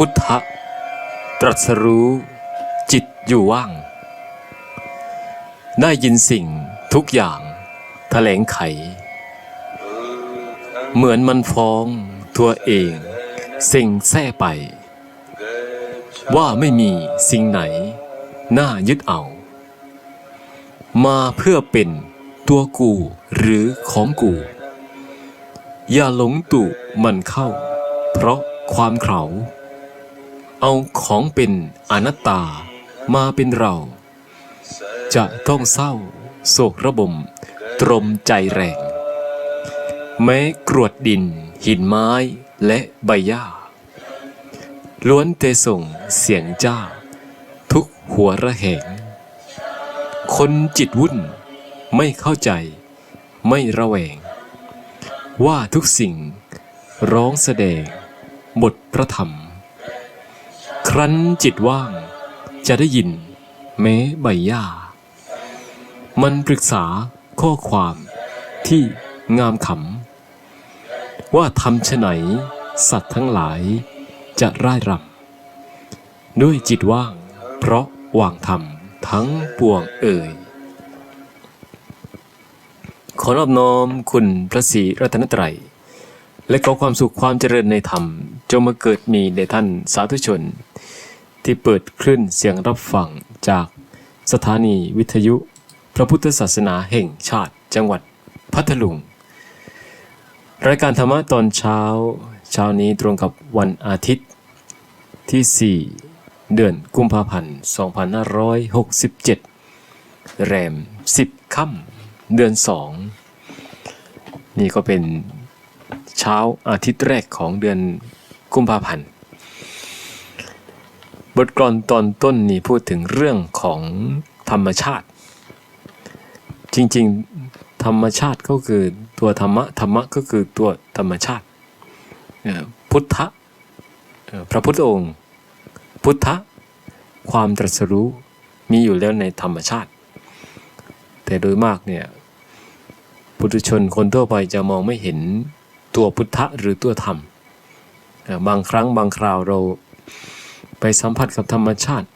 พุทธะตรัสรู้จิตอยู่ว่าง ได้ยินสิ่งทุกอย่างแถลงไข เหมือนมันฟ้องตัวเอง สิ่งแท้ไป ว่าไม่มีสิ่งไหน น่ายึดเอา มาเพื่อเป็นตัวกูหรือของกู อย่าหลงตุมันเข้า เพราะความเขา เอาของเป็นอนัตตามาเป็นเรา จะต้องเศร้า โศกระบม ตรมใจแรง แม้กรวดดิน หินไม้และใบหญ้า ล้วนเตส่งเสียงจ้า ทุกหัวระแหง คนจิตวุ่นไม่เข้าใจ ไม่ระแวง ว่าทุกสิ่งร้องแสดงบทพระธรรม ครั้นจิตว่าง จะได้ยินแม้ใบหญ้า มันปรึกษาข้อความที่งามขำ ว่าทำชะไหน สัตว์ทั้งหลาย จะร่ายรำด้วยจิตว่าง เพราะวางธรรมทั้งปวงเอ่ย ขอนอบน้อมคุณพระศรีรัตนตรัย และขอความสุขความเจริญในธรรม จงมาเกิดมีในท่านสาธุชน ที่เปิดคลื่นเสียงรับฟังจากสถานีวิทยุ พระพุทธศาสนาแห่งชาติจังหวัดพัทลุง รายการธรรมะตอนเช้า เช้านี้ตรงกับวันอาทิตย์ที่ 4 เดือนกุมภาพันธ์ 2567 แรม 10 ค่ำเดือน 2 นี่ก็เป็น เช้าอาทิตย์แรกของเดือนกุมภาพันธ์ บทกลอนตอนต้นนี่พูดถึงเรื่องของธรรมชาติ จริงๆธรรมชาติก็คือตัวธรรมะ ธรรมะก็คือตัวธรรมชาติ พุทธะพระพุทธองค์ พุทธะความตรัสรู้มีอยู่แล้วในธรรมชาติ แต่โดยมากเนี่ยปุถุชนคนทั่วไปจะมองไม่เห็น ตัวพุทธะหรือตัวธรรม บางครั้งบางคราวเราไปสัมผัสกับธรรมชาติ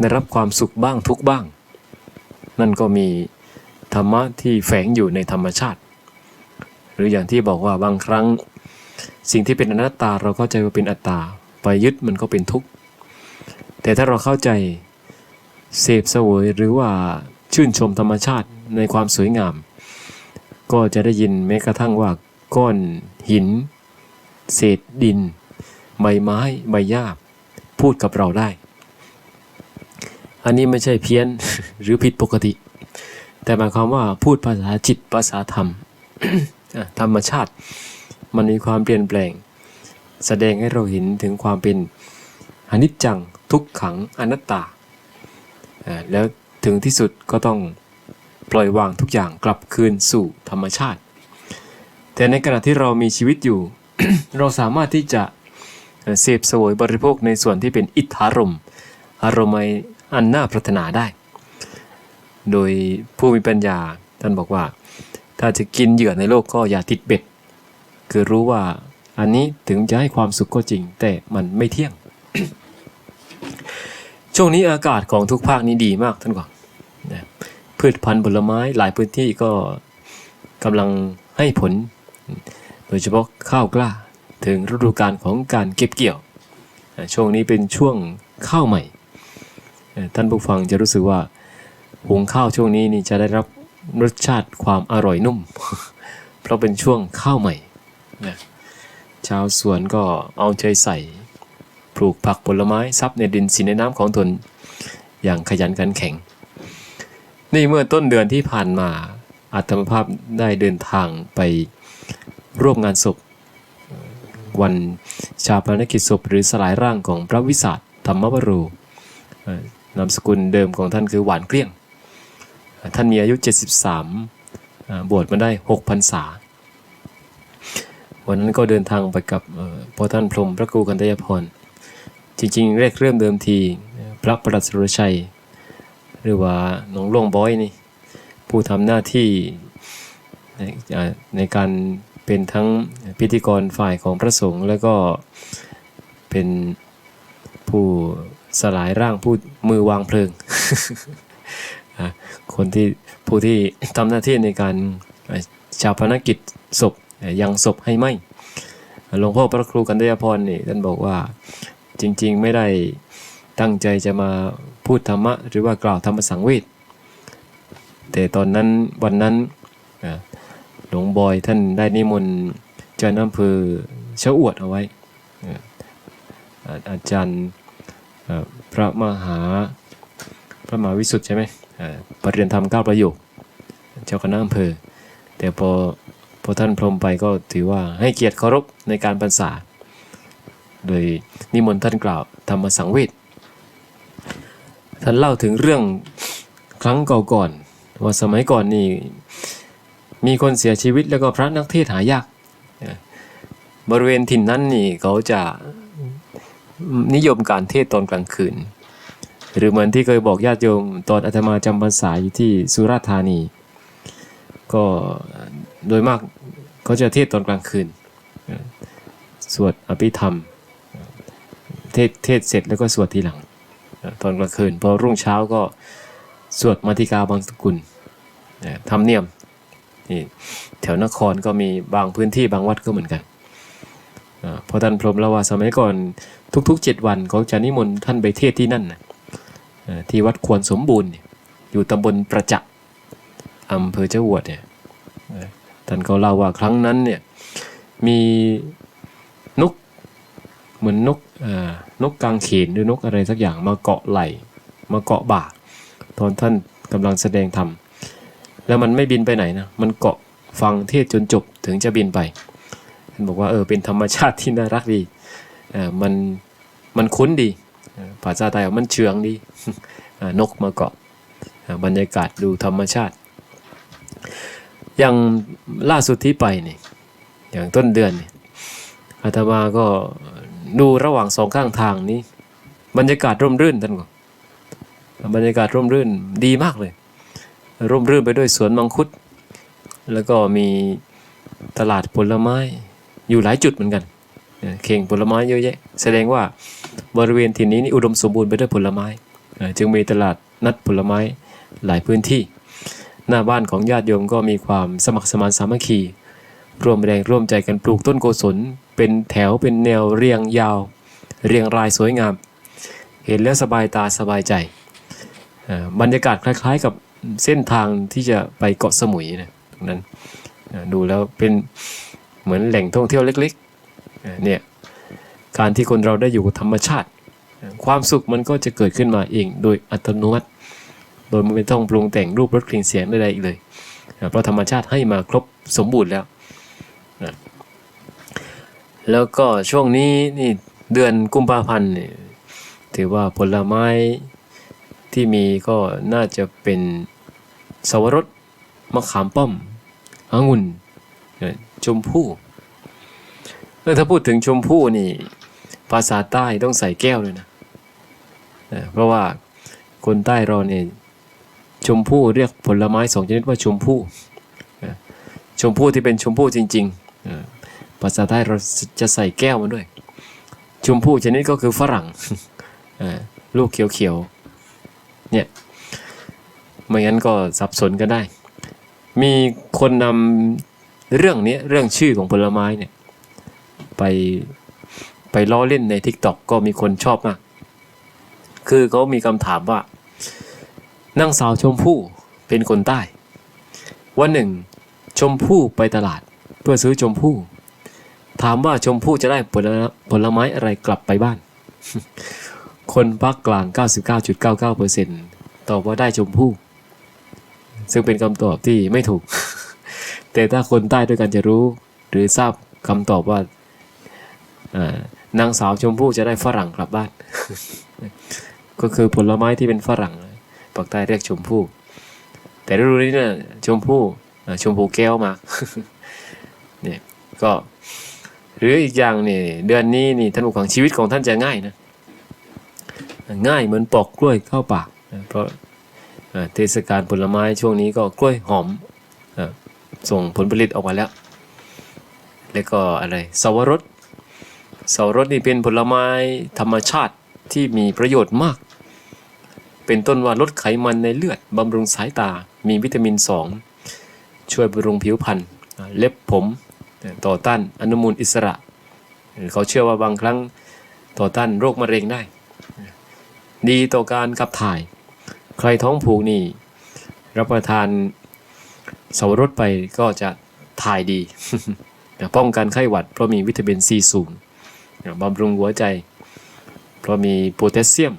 ได้รับความสุขบ้างทุกบ้าง นั่นก็มีธรรมะที่แฝงอยู่ในธรรมชาติ หรืออย่างที่บอกว่าบางครั้ง สิ่งที่เป็นอนัตตาเราเข้าใจว่าเป็นอัตตา ไปยึดมันก็เป็นทุกข์ แต่ถ้าเราเข้าใจเสพเสวยหรือว่าชื่นชมธรรมชาติในความสวยงาม ก็จะได้ยินแม้กระทั่งว่า ก้อนหิน เศษดิน ใบไม้ ใบหญ้า พูดกับเราได้ อันนี้ไม่ใช่เพี้ยนหรือผิดปกติ แต่หมายความว่าพูดภาษาจิตภาษาธรรม ธรรมชาติ มันมีความเปลี่ยนแปลง แสดงให้เราเห็นถึงความเป็นอนิจจังทุกขังอนัตตา แล้วถึงที่สุดก็ต้องปล่อยวางทุกอย่างกลับคืนสู่ธรรมชาติ แต่ในขณะที่เรามีชีวิตอยู่ เราสามารถที่จะเสพสวยบริโภคในส่วนที่เป็นอิทธารม อารมณ์อันน่าปรารถนาได้ โดยผู้มีปัญญาท่านบอกว่า ถ้าจะกินเหยื่อในโลกก็อย่าติดเบ็ด คือรู้ว่าอันนี้ถึงจะให้ความสุขก็จริง แต่มันไม่เที่ยง ช่วงนี้อากาศของทุกภาคนี้ดีมากท่านก่อนพืชพันธุ์ผลไม้หลายพื้นที่ก็กำลังให้ผล โดยเฉพาะข้าวกล้าถึงฤดูกาลของการเก็บเกี่ยว ช่วงนี้เป็นช่วงข้าวใหม่ ท่านผู้ฟังจะรู้สึกว่าหุงข้าวช่วงนี้นี่จะได้รับรสชาติความอร่อยนุ่ม เพราะเป็นช่วงข้าวใหม่นะชาวสวนก็เอาใจใส่ปลูกผักผลไม้ซับในดินสีในน้ำของตนอย่างขยันขันแข็ง นี่เมื่อต้นเดือนที่ผ่านมาอาตมภาพได้เดินทางไป ร่วมงานศพ วันชาปนกิจศพหรือสลายร่างของพระวิสาทธรรมวโรเอ่อนามสกุลเดิมของท่านคือหวานเกลี้ยง ท่านมีอายุ 73 บวชมาได้ 6 พรรษา วันนั้นก็เดินทางไปกับพ่อท่านพรมพระครูกันตยพร จริงๆแรกเริ่มเดิมทีพระประหลัดสุรชัย หรือว่าหนองหลวงบอยนี่ผู้ทำหน้าที่ในในการ เป็นทั้งพิธีกรฝ่ายของพระสงฆ์แล้วก็เป็นผู้สลายร่างผู้มือวางเพลิง คนที่ผู้ที่ทำหน้าที่ในการชาปนกิจศพยังศพให้ไหมหลวงพ่อพระครูกันตยพรนี่ท่านบอกว่าจริงๆไม่ได้ตั้งใจจะมาพูดธรรมะ หรือว่ากล่าวธรรมสังเวชแต่ตอนนั้นวันนั้น หลวงบอยท่านได้นิมนต์เจ้าอำเภอเชาอวดเอาไว้ อาจารย์พระมหาพระมหาวิสุทธ์ใช่ไหมปรริยนธรรมเก้าประโยค เจ้าคณะอำเภอ แต่พอพอท่านพรมไปก็ถือว่าให้เกียรติเคารพในการบรรษา โดยนิมนต์ท่านกล่าวธรรมสังเวชท่านเล่าถึงเรื่องครั้งก่าก่อนว่าสมัยก่อนนี่ มีคนเสียชีวิตแล้วก็พระนักเทศหายาก บริเวณถิ่นนั้นนี่เขาจะนิยมการเทศตอนกลางคืน หรือเหมือนที่เคยบอกญาติโยมตอนอาตมาจำพรรษาอยู่ที่สุราษฎร์ธานี ก็โดยมากเขาจะเทศตอนกลางคืน สวดอภิธรรม เทศเทศเสร็จแล้วก็สวดทีหลัง ตอนกลางคืนพอรุ่งเช้าก็สวดมาติกาบางสกุลทำเนียม นี่แถวนครก็มีบางพื้นที่บางวัดก็เหมือนกันเอ่อเพราะท่านพรหมเล่าว่าสมัยก่อนทุกๆ 7 วันเขาจะนิมนต์ท่านไปเทศที่นั่นนะที่วัดควรสมบูรณ์อยู่ตำบลประจักษ์อำเภอเจ้าวดเนี่ยท่านก็เล่าว่าครั้งนั้นเนี่ยมีนกเหมือนนกนกกางเขนหรือนกอะไรสักอย่างมาเกาะไหลมาเกาะบ่าตอนท่านกำลังแสดงธรรม แล้วมันไม่บินไปไหนนะ มันเกาะฟังเทศจนจบถึงจะบินไปท่านบอกว่าเออเป็นธรรมชาติที่น่ารักดีอ่อมันมันคุ้นดีภาษาไทยมันเชืองดีอ่านกมาเกาะอ่าบรรยากาศดูธรรมชาติ อย่างล่าสุดที่ไปนี่อย่างต้นเดือนนี่อาตมาก็ดูระหว่างสองข้างทางนี้ บรรยากาศร่มรื่นท่านก่อนบรรยากาศร่มรื่นดีมากเลย ร่มรื่นไปด้วยสวนมังคุด แล้วก็มีตลาดผลไม้อยู่หลายจุดเหมือนกันเข่งผลไม้เยอะแยะ แสดงว่าบริเวณถิ่นี้นี่อุดมสมบูรณ์ไปด้วยผลไม้ จึงมีตลาดนัดผลไม้หลายพื้นที่ หน้าบ้านของญาติโยมก็มีความสมัครสมานสามัคคีร่วมแรงร่วมใจกันปลูกต้นโกศล เป็นแถวเป็นแนวเรียงยาว เรียงรายสวยงาม เห็นแล้วสบายตาสบายใจอ่อบรรยากาศคล้าย ๆ กับ เส้นทางที่จะไปเกาะสมุยนะตรงนั้นดูแล้วเป็นเหมือนแหล่งท่องเที่ยวเล็กๆเนี่ยการที่คนเราได้อยู่กับธรรมชาติ ความสุขมันก็จะเกิดขึ้นมาเองโดยอัตโนมัติ โดยไม่ต้องปรุงแต่งรูปรสกลิ่นเสียงใดๆอีกเลย เพราะธรรมชาติให้มาครบสมบูรณ์แล้วนะแล้วก็ช่วงนี้นี่เดือนกุมภาพันธ์ถือว่าผลไม้ ที่มีก็น่าจะเป็นสวรสมะขามป้อมองุ่นชมพู่ถ้าพูดถึงชมพู่นี่ ภาษาใต้ต้องใส่แก้วเลยนะเพราะว่าคนใต้เราเนี่ยชมพู่เรียกผลไม้สองชนิดว่าชมพู่ชมพู่ที่เป็นชมพู่จริงๆภาษาใต้เราจะใส่แก้วมาด้วย ชมพู่ชนิดก็คือฝรั่งลูกเขียวๆ เนี่ยไม่งั้นก็สับสนกันได้ มีคนนำเรื่องนี้เรื่องชื่อของผลไม้เนี่ยไปไปล้อเล่นใน t ิ k t o k ก็มีคนชอบมาก คือเขามีคำถามว่านางสาวชมพู่เป็นคนใต้ วันหนึ่ง ชมพู่ไปตลาดเพื่อซื้อชมพู่ ถามว่าชมพู่จะได้ผลผลไม้อะไรกลับไปบ้าน คนภาคกลาง 99.99%ตอบว่าได้ชมพู่ ซึ่งเป็นคำตอบที่ไม่ถูก แต่ถ้าคนใต้ด้วยกันจะรู้ หรือทราบคำตอบว่านางสาวชมพู่จะได้ฝรั่งกลับบ้าน ก็คือผลไม้ที่เป็นฝรั่งปากใต้เรียกชมพู่ แต่ฤดูนี้เนี่ยชมพู่ชมพูแก้วมาเนี่ยก็ หรืออีกอย่างนี่เดือนนี้นี่ท่านผู้ฟังชีวิตของท่านจะง่ายนะ ง่ายเหมือนปอกกล้วยเข้าปากนะเพราะเทศกาลผลไม้ช่วงนี้ก็กล้วยหอมส่งผลผลิตออกมาแล้ว แล้วก็อะไรสวรสสวรสนี่เป็นผลไม้ธรรมชาติที่มีประโยชน์มาก เป็นต้นว่าลดไขมันในเลือดบำรุงสายตา มีวิตามิน 2 ช่วยบำรุงผิวพรรณเล็บผมต่อต้านอนุมูลอิสระ เขาเชื่อว่าบางครั้งต่อต้านโรคมะเร็งได้ ดีต่อการขับถ่าย ใครท้องผูกนี่ รับประทานสวรสไปก็จะถ่ายดีป้องกันไข้หวัด เพราะมีวิตามินซีสูงบำรุงหัวใจ เพราะมีโพแทสเซียม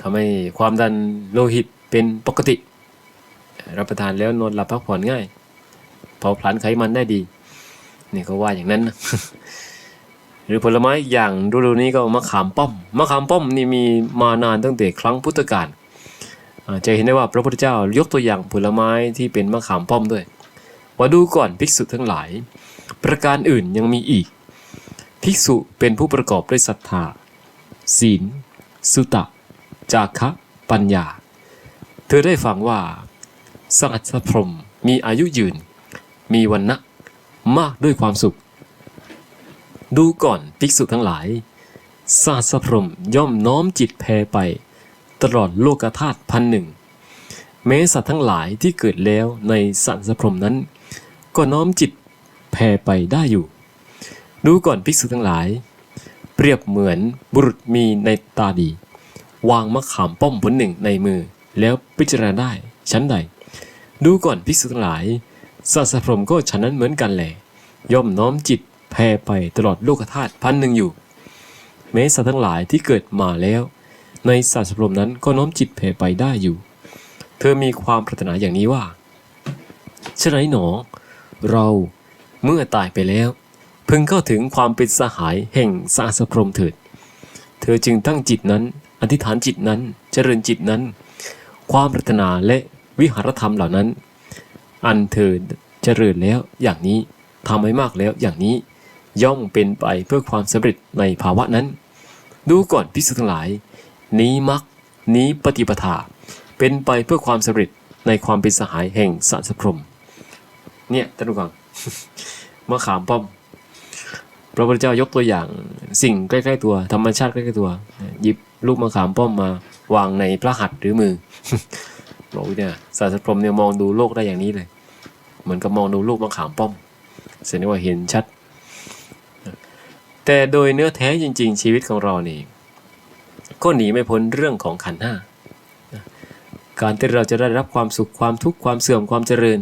ทำให้ความดันโลหิตเป็นปกติ รับประทานแล้วนอนหลับพักผ่อนง่ายเผาผลาญไขมันได้ดี นี่ก็ว่าอย่างนั้นนะ หรือผลไม้อย่างฤดูนี้ก็มะขามป้อม มะขามป้อมนี่มีมานานตั้งแต่ครั้งพุทธกาลจะเห็นได้ว่าพระพุทธเจ้ายกตัวอย่างผลไม้ที่เป็นมะขามป้อมด้วยมาดูก่อนภิกษุทั้งหลาย ประการอื่นยังมีอีก ภิกษุเป็นผู้ประกอบด้วยศรัทธา ศีล สุตะ จาคะ ปัญญา เธอได้ฟังว่าสังอัสพรมมีอายุยืน มีวันนะมากด้วยความสุข ดูก่อนภิกษุทั้งหลาย ศาสพรมย่อมน้อมจิตแผ่ไป ตลอดโลกธาตุพันหนึ่งแม้สัตว์ทั้งหลายที่เกิดแล้วในสัสพรมนั้น ก็น้อมจิตแผ่ไปได้อยู่ ดูก่อนภิกษุทั้งหลาย เปรียบเหมือนบุรุษมีในตาดี วางมะขามป้อมผลหนึ่งในมือ แล้วพิจารณาได้ชั้นใด ดูก่อนภิกษุทั้งหลายศาสพรมก็ฉะนั้นเหมือนกันแหละย่อมน้อมจิต แผ่ไปตลอดโลกธาตุพันหนึ่งอยู่ แม้สัตว์ทั้งหลายที่เกิดมาแล้ว ในศาสพรมนั้นก็น้อมจิตแผ่ไปได้อยู่ เธอมีความปรารถนาอย่างนี้ว่าฉะไหนหนอ เราเมื่อตายไปแล้ว พึงเข้าถึงความเป็นสหายแห่งสาสพรมเถิด เธอจึงตั้งจิตนั้น อธิษฐานจิตนั้น เจริญจิตนั้น ความปรารถนาและวิหารธรรมเหล่านั้น อันเธอเจริญแล้วอย่างนี้ทำให้มากแล้วอย่างนี้ ย่อมเป็นไปเพื่อความสำเร็จในภาวะนั้น ดูก่อนพิสุทั้งหลาย นี้มักนี้ปฏิปทา เป็นไปเพื่อความสำเร็จในความเป็นสหายแห่งสารสพรมเนี่ยท่านผู้ฟังมะขามป้อม พระพุทธเจ้ายกตัวอย่างสิ่งใกล้ ๆ ตัว ธรรมชาติใกล้ๆตัว หยิบลูกมะขามป้อมมาวางในพระหัตถ์หรือมือบอกว่าเนี่ยศาสพรมเนี่ยมองดูโลกได้อย่างนี้เลย เหมือนกับมองดูลูกมะขามป้อมแสดงว่าเห็นชัด แต่โดยเนื้อแท้จริง ๆ ชีวิตของเรานี่ก็หนีไม่พ้นเรื่องของขันห้าการที่เราจะได้รับความสุขความทุกข์ความเสื่อมความเจริญ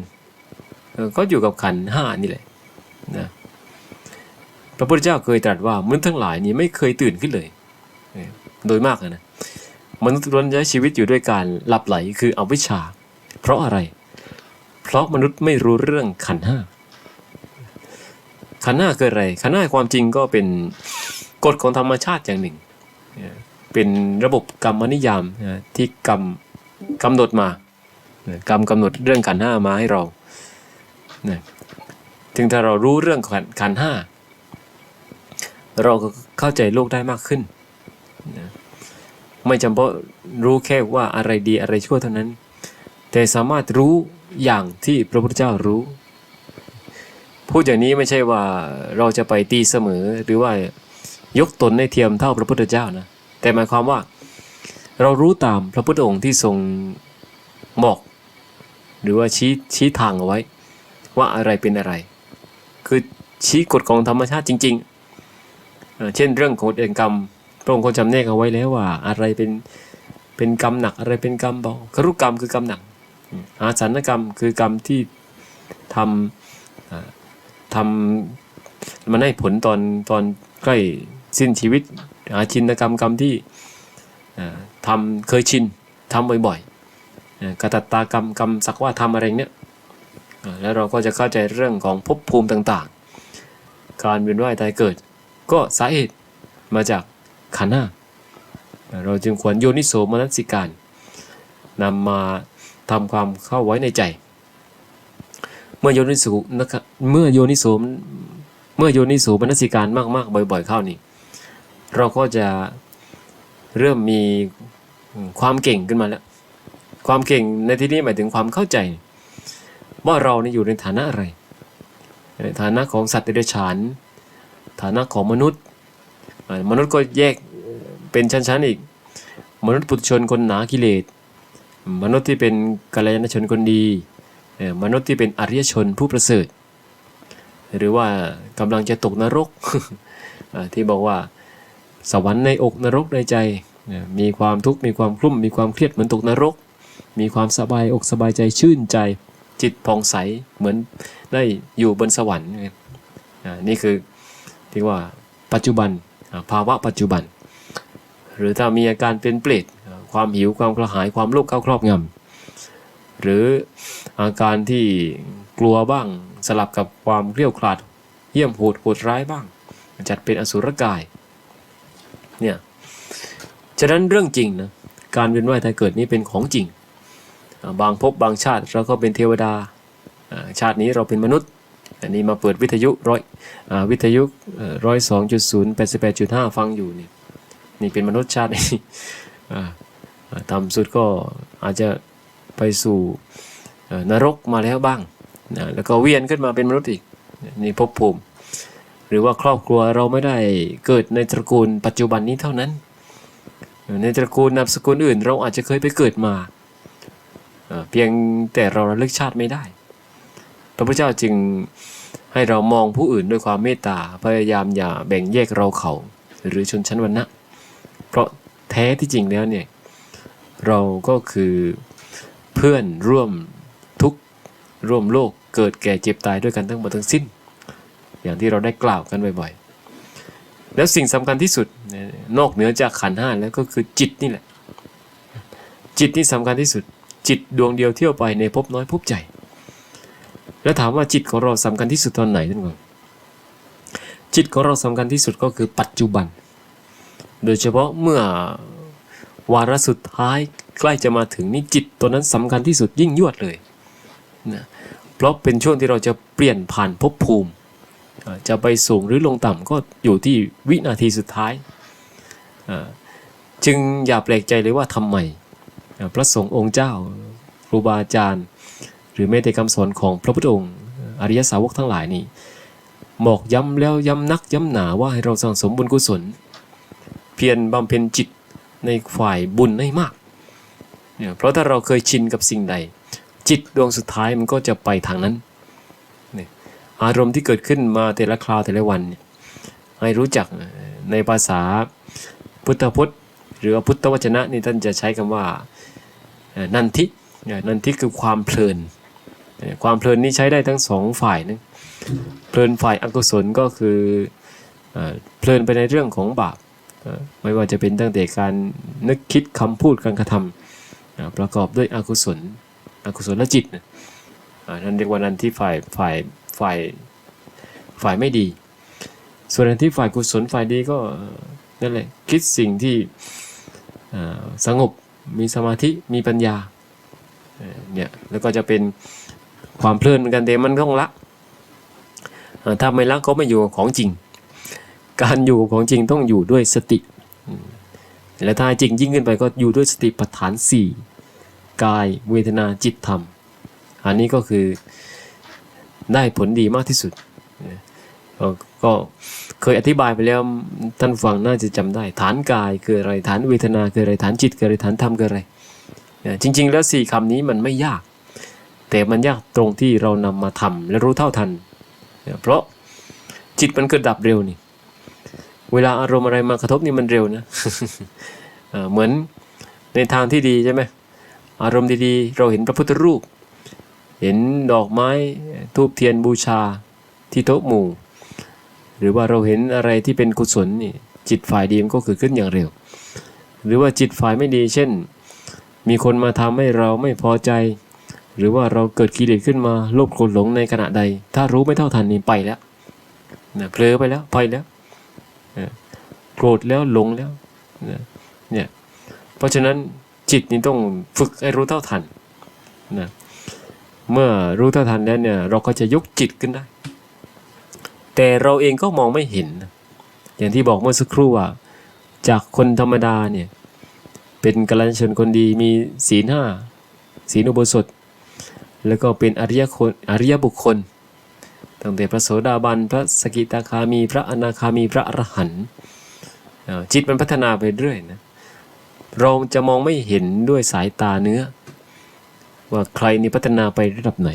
ก็อยู่กับขันห้านี่แหละนะพระพุทธเจ้าเคยตรัสว่ามนุษย์ทั้งหลายนี่ไม่เคยตื่นขึ้นเลย โดยมากนะมนุษย์ล้วนใช้ชีวิตอยู่ด้วยการหลับไหลคืออวิชชา เพราะอะไร เพราะมนุษย์ไม่รู้เรื่องขันห้า ขันห้าคืออะไรขันห้าความจริงก็เป็นกฎของธรรมชาติอย่างหนึ่ง เป็นระบบกรรมนิยามที่กรรมกำหนดมา กรรมกำหนดเรื่องขันห้ามาให้เราถึงถ้าเรารู้เรื่องขันขันห้าเราก็เข้าใจโลกได้มากขึ้น ไม่จำเป็นรู้แค่ว่าอะไรดีอะไรชั่วเท่านั้น แต่สามารถรู้อย่างที่พระพุทธเจ้ารู้ พูดอย่างนี้ไม่ใช่ว่าเราจะไปตีเสมอหรือว่ายกตนให้เทียมเท่าพระพุทธเจ้านะแต่หมายความว่า เรารู้ตามพระพุทธองค์ที่ทรงบอก หรือว่าชี้ชี้ทางเอาไว้ ว่าอะไรเป็นอะไร คือชี้กฎของธรรมชาติจริง ๆ เช่นเรื่องของกฎแห่งกรรมพระองค์ก็จำแนกเอาไว้แล้วว่า อะไรเป็นเป็นกรรมหนักอะไรเป็นกรรมเบาครุกรรมคือกรรมหนักอาสันกรรมคือกรรมที่ทำอ่า ทำมันให้ผลตอนตอนใกล้สิ้นชีวิตอาชินกรรมกรรมที่อ่าทำเคยชินทำบ่อยๆอ่ากตัตตากรรมกรรมสักว่าทำอะไรเนี้ยแล้วเราก็จะเข้าใจเรื่องของภพภูมิต่างๆ การเวียนว่ายตายเกิด ก็สาเหตุมาจากขันห้าเราจึงควรโยนิโสมนัสิการนำมาทำความเข้าไว้ในใจ เมื่อโยนิโสนะครับเมื่อโยนิโสเมื่อโยนิโสมนสิการมากๆ บ่อย ๆ เข้านี่ เราก็จะเริ่มมีความเก่งขึ้นมาแล้ว ความเก่งในที่นี้หมายถึงความเข้าใจ ว่าเรานี่อยู่ในฐานะอะไร ในฐานะของสัตว์เดรัจฉาน ฐานะของมนุษย์ มนุษย์ก็แยกเป็นชั้นๆอีก มนุษย์ปุถุชนคนหนากิเลส มนุษย์ที่เป็นกัลยาณชนคนดี มนุษย์ที่เป็นอริยชนผู้ประเสริฐ หรือว่ากำลังจะตกนรกที่บอกว่าสวรรค์ในอกนรกในใจมีความทุกข์มีความคลุ่มมีความเครียดเหมือนตกนรก มีความสบายอกสบายใจชื่นใจจิตผ่องใสเหมือนได้อยู่บนสวรรค์นี่คือที่ว่าปัจจุบันภาวะปัจจุบัน หรือถ้ามีอาการเป็นเปรตความหิวความกระหายความโลภเข้าครอบงำหรือ อาการที่กลัวบ้าง สลับกับความเกลี้ยวกลาดเหี้ยมโหดโหดร้ายบ้าง จัดเป็นอสุรกายเนี่ยฉะนั้นเรื่องจริงนะการเวียนว่ายตายเกิดนี้เป็นของจริง บางภพบางชาติเราก็เป็นเทวดาชาตินี้เราเป็นมนุษย์อันนี้มาเปิดวิทยุร้อยวิทยุร้อยสองจุดศูนย์แปดสิบแปดจุดห้าฟังอยู่นี่นี่เป็นมนุษย์ชาตินี่ต่ำสุดก็อาจจะไปสู่ นรกมาแล้วบ้างนะแล้วก็เวียนขึ้นมาเป็นมนุษย์อีกนี่ภพภูมิ หรือว่าครอบครัวเราไม่ได้เกิดในตระกูลปัจจุบันนี้เท่านั้น ในตระกูลนามสกุลอื่น เราอาจจะเคยไปเกิดมา เพียงแต่เราระลึกชาติไม่ได้ พระพุทธเจ้าจึงให้เรามองผู้อื่นด้วยความเมตตาพยายามอย่าแบ่งแยกเราเขา หรือชนชั้นวรรณะ เพราะแท้ที่จริงแล้วเนี่ยเราก็คือเพื่อนร่วม ร่วมโลกเกิดแก่เจ็บตายด้วยกันทั้งหมดทั้งสิ้น อย่างที่เราได้กล่าวกันบ่อยๆ แล้วสิ่งสำคัญที่สุดนอกเหนือจากขันห้าแล้วก็คือจิตนี่แหละ จิตนี่สำคัญที่สุด จิตดวงเดียวเที่ยวไปในภพน้อยภพใหญ่แล้วถามว่าจิตของเราสำคัญที่สุดตอนไหนท่านก่อนจิตของเราสำคัญที่สุดก็คือปัจจุบัน โดยเฉพาะเมื่อวาระสุดท้ายใกล้จะมาถึงนี่จิตตัวนั้นสำคัญที่สุดยิ่งยวดเลยนะ เพราะเป็นช่วงที่เราจะเปลี่ยนผ่านภพภูมิ จะไปสูงหรือลงต่ำก็อยู่ที่วินาทีสุดท้าย จึงอย่าแปลกใจเลยว่าทำไม พระสงฆ์องค์เจ้าครูบาอาจารย์ หรือแม้แต่คำสอนของพระพุทธองค์ อริยสาวกทั้งหลายนี่บอกย้ำแล้วย้ำนักย้ำหนาว่าให้เราสั่งสมบุญกุศล เพียรบำเพ็ญจิตในฝ่ายบุญให้มากเนี่ยเพราะถ้าเราเคยชินกับสิ่งใด จิตดวงสุดท้ายมันก็จะไปทางนั้นนี่อารมณ์ที่เกิดขึ้นมาแต่ละคราวแต่ละวันเนี่ยให้รู้จักในภาษาพุทธพจน์ หรือพุทธวจนะนี่ท่านจะใช้คำว่านันทิ นันทิคือความเพลิน ความเพลินนี้ใช้ได้ทั้งสองฝ่ายนะเพลินฝ่ายอกุศลก็คือเอ่อเพลินไปในเรื่องของบาป ไม่ว่าจะเป็นตั้งแต่การนึกคิดคำพูดการกระทำอ่าประกอบด้วยอกุศล อกุศลจิตนะนั่นเรียกว่านันทิฝ่ายฝ่ายฝ่ายฝ่ายไม่ดี ส่วนอันที่ฝ่ายกุศลฝ่ายดีก็นั่นแหละคิดสิ่งที่สงบมีสมาธิมีปัญญาเนี่ยแล้วก็จะเป็นความเพลินเหมือนกันแต่มันต้องละถ้าไม่ละก็ไม่อยู่กับของจริง การอยู่กับของจริงต้องอยู่ด้วยสติ และถ้าจริงยิ่งขึ้นไปก็อยู่ด้วยสติปัฏฐานสี่ กายเวทนาจิตธรรม อันนี้ก็คือได้ผลดีมากที่สุด ก็ก็เคยอธิบายไปแล้วท่านฟังน่าจะจำได้ ฐานกายคืออะไรฐานเวทนาคืออะไรฐานจิตคืออะไรฐานธรรมคืออะไร จริง ๆ แล้วสี่คำนี้มันไม่ยาก แต่มันยากตรงที่เรานำมาทำและรู้เท่าทัน เพราะจิตมันเกิดดับเร็วนี่เวลาอารมณ์อะไรมากระทบนี่มันเร็วนะเหมือนในทางที่ดีใช่ไหม อารมณ์ดีๆ เราเห็นพระพุทธรูป เห็นดอกไม้ทูบเทียนบูชาที่โต๊ะหมู่ หรือว่าเราเห็นอะไรที่เป็นกุศลนี่จิตฝ่ายดีมันก็เกิดขึ้นอย่างเร็ว หรือว่าจิตฝ่ายไม่ดี เช่น มีคนมาทำให้เราไม่พอใจ หรือว่าเราเกิดกิเลสขึ้นมาโลภโกรธหลงในขณะใด ถ้ารู้ไม่เท่าทันนี่ไปแล้วนะเผลอไปแล้วไปแล้วโกรธแล้วหลงแล้วเนี่ยเพราะฉะนั้น จิตนี่ต้องฝึกให้รู้เท่าทันนะเมื่อรู้เท่าทันแล้วเนี่ยเราก็จะยกจิตขึ้นได้ แต่เราเองก็มองไม่เห็น อย่างที่บอกเมื่อสักครู่ว่า จากคนธรรมดาเนี่ยเป็นกัลยาณชนคนดีมีศีลห้าศีลอุโบสถ แล้วก็เป็นอริยคนอริยบุคคลตั้งแต่พระโสดาบัน พระสกิตาคามี พระอนาคามี พระอรหันต์จิตมันพัฒนาไปเรื่อยนะ เราจะมองไม่เห็นด้วยสายตาเนื้อ ว่าใครนี่พัฒนาไประดับไหน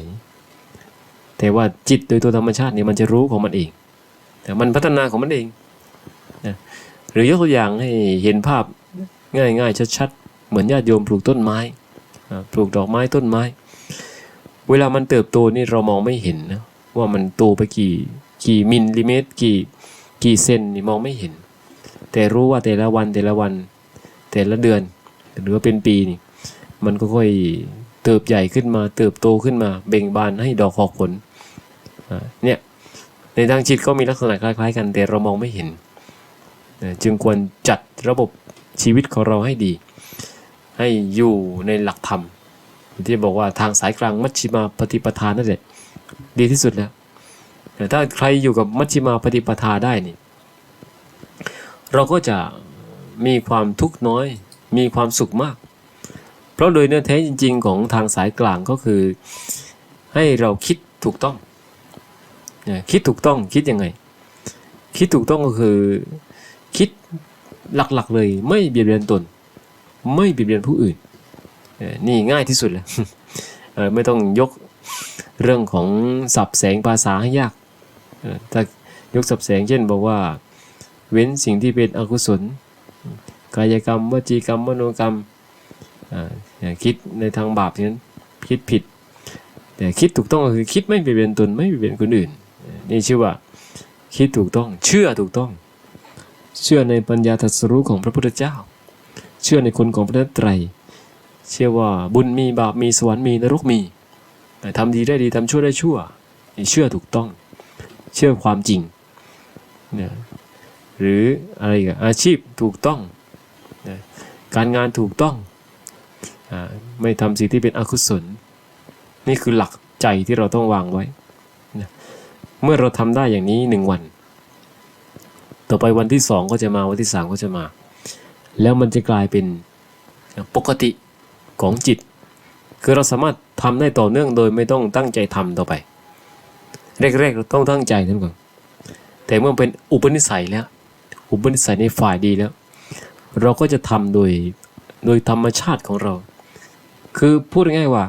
แต่ว่าจิตโดยตัวธรรมชาติเนี่ยมันจะรู้ของมันเอง แต่มันพัฒนาของมันเองนะหรือยกตัวอย่างให้เห็นภาพง่ายๆชัดๆเหมือนญาติโยมปลูกต้นไม้ปลูกดอกไม้ต้นไม้ เวลามันเติบโตนี่เรามองไม่เห็นนะว่ามันโตไปกี่กี่มิลลิเมตร กี่กี่เซนนี่มองไม่เห็น แต่รู้ว่าแต่ละวันแต่ละวัน แต่ละเดือน หรือว่าเป็นปีนี่ มันก็ค่อยเติบใหญ่ขึ้นมา เติบโตขึ้นมา เบ่งบานให้ดอกออกผลเนี่ยในทางจิตก็มีลักษณะคล้าย ๆ กันแต่เรามองไม่เห็น จึงควรจัดระบบชีวิตของเราให้ดี ให้อยู่ในหลักธรรม ที่บอกว่าทางสายกลางมัชชิมาปฏิปทานั่นแหละดีที่สุดแล้วแต่ถ้าใครอยู่กับมัชชิมาปฏิปทาได้นี่ เราก็จะ มีความทุกข์น้อย มีความสุขมาก เพราะโดยเนื้อแท้จริง ๆ ของทางสายกลางก็คือ ให้เราคิดถูกต้อง คิดถูกต้องคิดยังไง คิดถูกต้องก็คือคิดหลักๆเลย ไม่เบียดเบียนตน ไม่เบียดเบียนผู้อื่น นี่ง่ายที่สุดเลยไม่ต้องยกเรื่องของสับแสงภาษาให้ยากถ้ายกสับแสงเช่นบอกว่า เว้นสิ่งที่เป็นอกุศล กายกรรมวจีกรรมมโนกรรมคิดในทางบาปนั้นคิดผิด แต่คิดถูกต้องก็คือคิดไม่เบียดเบียนตนไม่เบียดเบียนคนอื่น นี่ชื่อว่าคิดถูกต้องเชื่อถูกต้อง เชื่อในปัญญาตรัสรู้ของพระพุทธเจ้า เชื่อในคนของพระไตรยเชื่อว่าบุญมีบาปมีสวรรค์มีนรกมีแต่ทำดีได้ดีทำชั่วได้ชั่วนี่เชื่อถูกต้อง เชื่อความจริงเนี่ย หรืออะไรอีกอาชีพถูกต้องนะการงานถูกต้องอไม่ทำสิ่งที่เป็นอกุศล นี่คือหลักใจที่เราต้องวางไว้นะเมื่อเราทำได้อย่างนี้หนึ่งวัน ต่อไปวันที่สองก็จะมาวันที่สามก็จะมา แล้วมันจะกลายเป็นปกติของจิต คือเราสามารถทำได้ต่อเนื่องโดยไม่ต้องตั้งใจทำต่อไป แรกๆเราต้องตั้งใจนั่นก่อนแต่เมื่อเป็นอุปนิสัยแล้ว อุปนิสัยในฝ่ายดีแล้ว เราก็จะทำโดยโดยธรรมชาติของเรา คือพูดง่ายว่า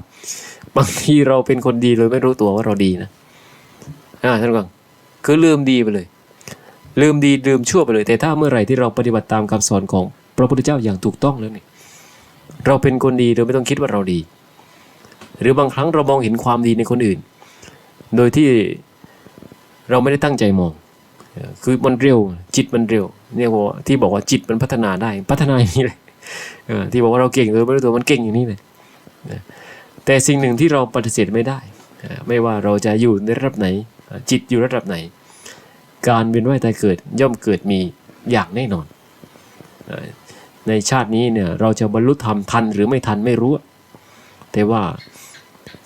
บางทีเราเป็นคนดีโดยไม่รู้ตัวว่าเราดีนะอ่าท่านก่อนคือลืมดีไปเลย ลืมดีลืมชั่วไปเลย แต่ถ้าเมื่อไหร่ที่เราปฏิบัติตามคำสอนของพระพุทธเจ้าอย่างถูกต้องแล้วเนี่ยเราเป็นคนดีโดยไม่ต้องคิดว่าเราดี หรือบางครั้งเรามองเห็นความดีในคนอื่น โดยที่เราไม่ได้ตั้งใจมอง คือมันเร็วจิตมันเร็วเนี่ยว่าที่บอกว่าจิตมันพัฒนาได้พัฒนาอย่างนี้เลยที่บอกว่าเราเก่งโดยไม่รู้ตัวมันเก่งอย่างนี้เลยแต่สิ่งหนึ่งที่เราปฏิเสธไม่ได้ ไม่ว่าเราจะอยู่ในระดับไหน จิตอยู่ระดับไหน การเวียนว่ายตายเกิดย่อมเกิดมีอย่างแน่นอน ในชาตินี้เนี่ยเราจะบรรลุธรรมทันหรือไม่ทันไม่รู้ แต่ว่า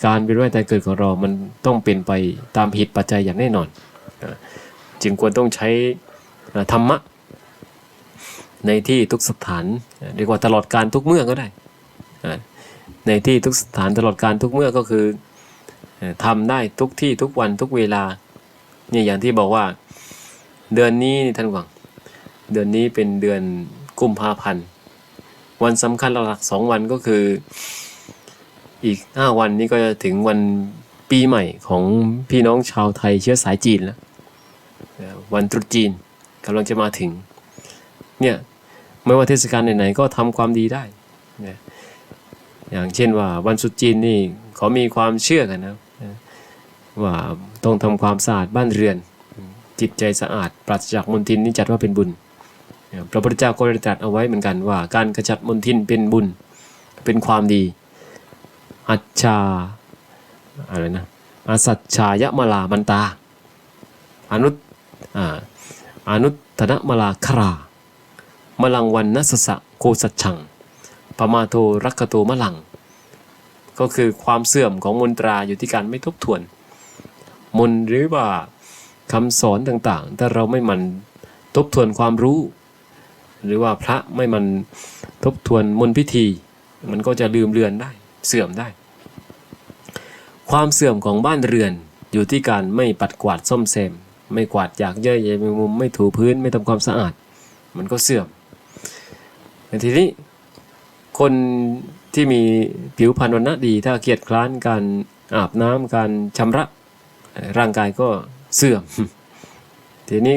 การเป็นว่ายตายเกิดของเรา มันต้องเป็นไปตามเหตุปัจจัยอย่างแน่นอนอ จึงควรต้องใช้ธรรมะ ในที่ทุกสถานเรียกว่าตลอดการทุกเมื่อก็ได้ในที่ทุกสถานตลอดการทุกเมื่อก็คือทำได้ทุกที่ทุกวันทุกเวลาเนี่ยอย่างที่บอกว่าเดือนนี้ท่านหวัง เดือนนี้เป็นเดือนกุมภาพันธ์วันสำคัญหลักสองวันก็คืออีกห้าวันนี้ก็จะถึงวันปีใหม่ของพี่น้องชาวไทยเชื้อสายจีนแล้ว วันตรุษจีนกำลังจะมาถึงเนี่ยไม่ว่าเทศกาลไหนๆก็ทำความดีได้นี่ยอย่างเช่นว่าวันตรุษจีนนี่เขามีความเชื่อกันนะว่าต้องทำความสะอาดบ้านเรือน จิตใจสะอาด ปราศจากมลทินนี่จัดว่าเป็นบุญพระพุทธเจ้าก็ได้ตรัสเอาไว้เหมือนกันว่าการกระจัดมลทินเป็นบุญเป็นความดี อัจฉาอะไรนะอาสัจฉายะมลามันตา อนุต อนุตนมลาครา มลังวันนัสสะโคสัจฉังปมาโทรักโตมลัง ก็คือความเสื่อมของมนตราอยู่ที่การไม่ทบทวน มนหรือว่าคำสอนต่างๆ ถ้าเราไม่มันทบทวนความรู้ หรือว่าพระไม่มันทบทวนมนพิธี มันก็จะลืมเลือนได้ เสื่อมได้ ความเสื่อมของบ้านเรือนอยู่ที่การไม่ปัดกวาดซ่อมแซม ไม่กวาดอยากเย่ยใยแมงมุมไม่ถูพื้นไม่ทำความสะอาด มันก็เสื่อมแต่ทีนี้คนที่มีผิวพรรณวันณะดี ถ้าเกียจคร้านการอาบน้ำการชำระร่างกายก็เสื่อม ทีนี้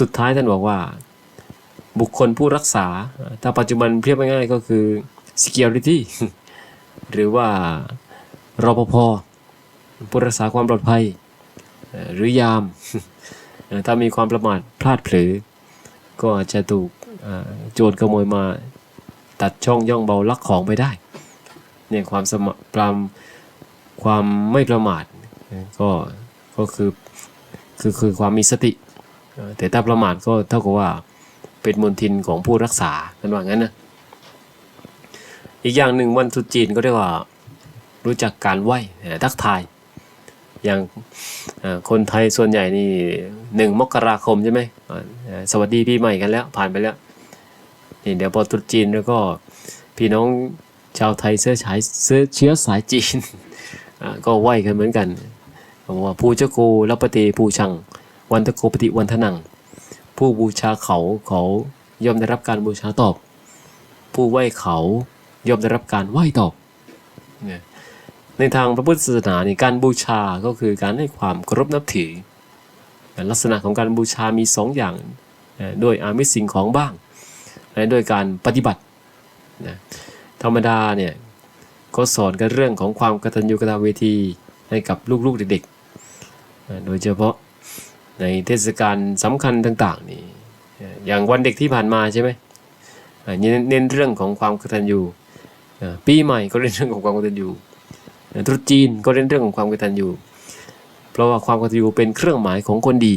สุดท้ายท่านบอกว่า บุคคลผู้รักษา ถ้าปัจจุบันเพียบง่ายๆก็คือ security หรือว่ารปภผู้รักษาความปลอดภัย หรือยามถ้ามีความประมาทพลาดเผลอก็อาจจะถูกโจรขโมยมาตัดช่องย่องเบาลักของไปได้เนี่ยความสมะปรามความไม่ประมาทก็ก็คือคือคือความมีสติ แต่ถ้าประมาทก็เท่ากับว่าเป็นมลทินของผู้รักษากันว่างั้นนะอีกอย่างหนึ่งวันตรุษจีนก็เรียกว่ารู้จักการไหว้ทักทาย อย่างคนไทยส่วนใหญ่นี่หนึ่งมกราคมใช่ไหมสวัสดีปีใหม่กันแล้วผ่านไปแล้วนี่เดี๋ยวพอตรุษจีนแล้วก็พี่น้องชาวไทยเสื้อสายเสื้อเชื้อสายจีนก็ไหวกันเหมือนกันบอกว่าผู้เจ้าโกรับปฏิผู้ชัง วันตะโกปฏิวันทนัง ผู้บูชาเขาเขาย่อมได้รับการบูชาตอบ ผู้ไหวเขาย่อมได้รับการไหวตอบ ในทางพระพุทธศาสนานี่การบูชาก็คือการให้ความเคารพนับถือ ลักษณะของการบูชามีสองอย่างด้วยอามิสสิ่งของบ้างและด้วยการปฏิบัตินะธรรมดาเนี่ยก็สอนกันเรื่องของความกตัญญูกตเวทีให้กับลูกๆเด็กๆ โดยเฉพาะในเทศกาลสำคัญต่าง ๆ นี่อย่างวันเด็กที่ผ่านมาใช่ไหมเน้นเรื่องของความกตัญญูปีใหม่ก็เน้นเรื่องของความกตัญญู ตรุษจีนก็เล่นเรื่องของความกตัญญูเพราะว่าความกตัญญูเป็นเครื่องหมายของคนดี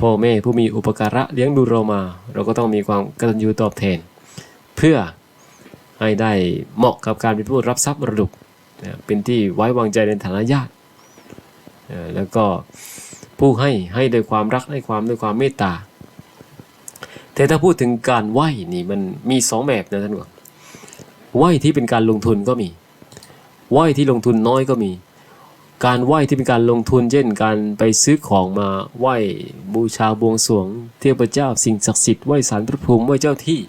พ่อแม่ผู้มีอุปการะเลี้ยงดูเรามา เราก็ต้องมีความกตัญญูตอบแทน เพื่อให้ได้เหมาะกับการเป็นผู้รับทรัพย์มรดกเนี่ยเป็นที่ไว้วางใจในฐานะญาติแล้วก็ผู้ให้ให้ด้วยความรักให้ความด้วยความเมตตาแต่ถ้าพูดถึงการไหว้นี่มันมีสองแบบนะท่านผู้ชมไหว้ที่เป็นการลงทุนก็มี ไหว้ที่ลงทุนน้อยก็มี การไหว้ที่เป็นการลงทุนเช่นการไปซื้อของมาไหว้บูชาบวงสรวง เทพเจ้าสิ่งศักดิ์สิทธิ์ไหว้สารพระภูมิไหว้เจ้าที่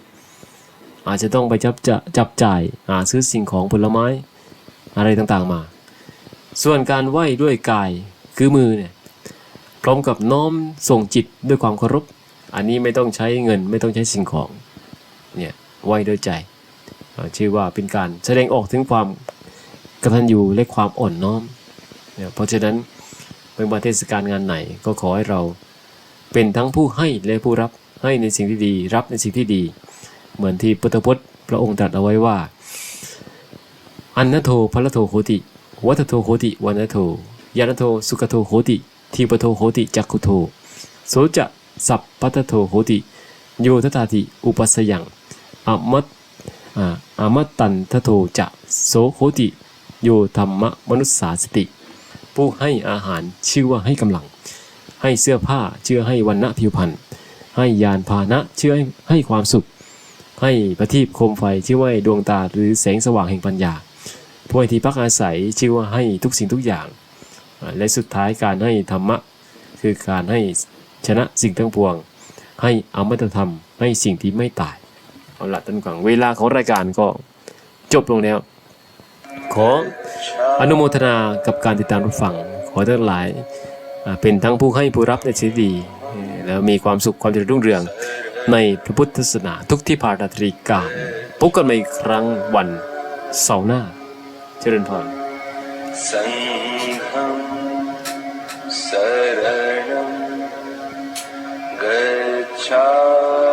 อาจจะต้องไปจับจะจับจ่ายหาซื้อสิ่งของผลไม้ อะไรต่างๆมา ส่วนการไหว้ด้วยกายคือมือเนี่ยพร้อมกับน้อมส่งจิตด้วยความเคารพ อันนี้ไม่ต้องใช้เงินไม่ต้องใช้สิ่งของเนี่ยไหว้ด้วยใจ ชื่อว่าเป็นการแสดงออกถึงความ กตัญญูและความอ่อนน้อมเนี่ยเพราะฉะนั้นไม่ว่าเทศกาลงานไหนก็ขอให้เราเป็นทั้งผู้ให้และผู้รับให้ในสิ่งที่ดี รับในสิ่งที่ดี เหมือนที่พุทธพจน์พระองค์ตรัสเอาไว้ว่า อันนโทพละโทโหติ วัตโทโหติวันโทยานโทสุขโทโหติ ทีปโทโหติจักขุโทโสจะสัพพัตโทโหติโยทตาติอุปัสยังอมัตอ่าอมัตตันทโทจะโสโคติ โยธรรมมนุษสาสติ ผู้ให้อาหารชื่อว่าให้กำลัง ให้เสื้อผ้าเชื่อให้วันณะผิวพรรณให้ยานพาหนะเชื่อให้ให้ความสุข ให้ประทีปโคมไฟชื่อว่าดวงตาหรือแสงสว่างแห่งปัญญาผู้ให้ที่พักอาศัยชื่อว่าให้ทุกสิ่งทุกอย่าง และสุดท้ายการให้ธรรมะ คือการให้ชนะสิ่งทั้งปวง ให้อมตะธรรมให้สิ่งที่ไม่ตายเอาละท่านผู้ฟังเวลาของรายการก็จบลงแล้ว ขออนุโมทนากับการติดตามรับฟัง ขอทั้งหลายอ่าเป็นทั้งผู้ให้ผู้รับในสิ่งที่ดีเอ่อแล้วมีความสุขความเจริญรุ่งเรือง ในพระพุทธศาสนาทุกที่ผ่านราตรีการพบกันใหม่อีกครั้งวันเสาร์หน้า เจริญพร सङ्घं शरणं गच्छामि